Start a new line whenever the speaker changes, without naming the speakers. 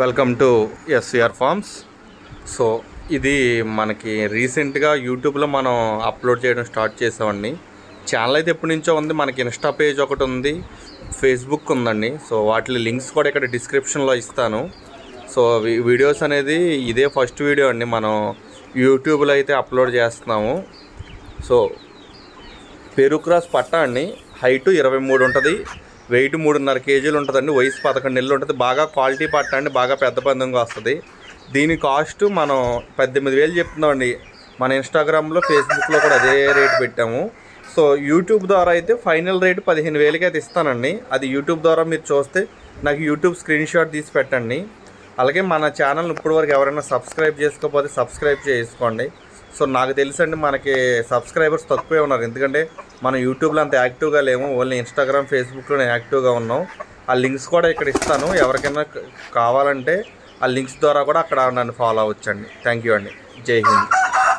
Welcome to SCR farms so ఇది మనకి రీసెంట్గా యూట్యూబ్లో మనం అప్లోడ్ చేయడం స్టార్ట్ చేసామండి. ఛానల్ అయితే ఎప్పటి నుంచో ఉంది. మనకి ఇన్స్టా పేజ్ ఒకటి ఉంది. ఫేస్బుక్ ఉందండి. సో వాటి లింక్స్ కూడా ఇక్కడ డిస్క్రిప్షన్లో ఇస్తాను. సో వీడియోస్ అనేది ఇదే ఫస్ట్ వీడియో అండి. మనం యూట్యూబ్లో అయితే అప్లోడ్ చేస్తున్నాము. సో పెరుక్రాస్ పట్ట అండి. హైటు ఇరవై మూడు ఉంటుంది. వెయిట్ మూడున్నర కేజీలు ఉంటుందండి వయసు పదకొండు నెలలు ఉంటుంది. బాగా క్వాలిటీ పట్ట అండి బాగా పెద్ద పందంగా వస్తుంది. దీని కాస్ట్ మనం పద్దెనిమిది వేలు చెప్తున్నామండి. మన ఇన్స్టాగ్రామ్లో ఫేస్బుక్లో కూడా అదే రేట్ పెట్టాము. సో యూట్యూబ్ ద్వారా అయితే ఫైనల్ రేట్ పదిహేను వేలకి అయితే ఇస్తానండి. అది యూట్యూబ్ ద్వారా మీరు చూస్తే నాకు యూట్యూబ్ స్క్రీన్ షాట్ తీసి పెట్టండి. అలాగే మన ఛానల్ ఇప్పటివరకు ఎవరైనా సబ్స్క్రైబ్ చేసుకోకపోతే సబ్స్క్రైబ్ చేసుకోండి. సో నాకు తెలుసండి మనకి సబ్స్క్రైబర్స్ తక్కువే ఉన్నారు. ఎందుకంటే మనం యూట్యూబ్లో అంత యాక్టివ్గా లేము. ఓన్లీ ఇన్స్టాగ్రామ్ ఫేస్బుక్లోనే యాక్టివ్గా ఉన్నాం. ఆ లింక్స్ కూడా ఇక్కడ ఇస్తాను. ఎవరికైనా కావాలంటే ఆ లింక్స్ ద్వారా కూడా అక్కడ నన్ను ఫాలో అవ్వచ్చండి. థ్యాంక్ యూ అండి. జై హింద్.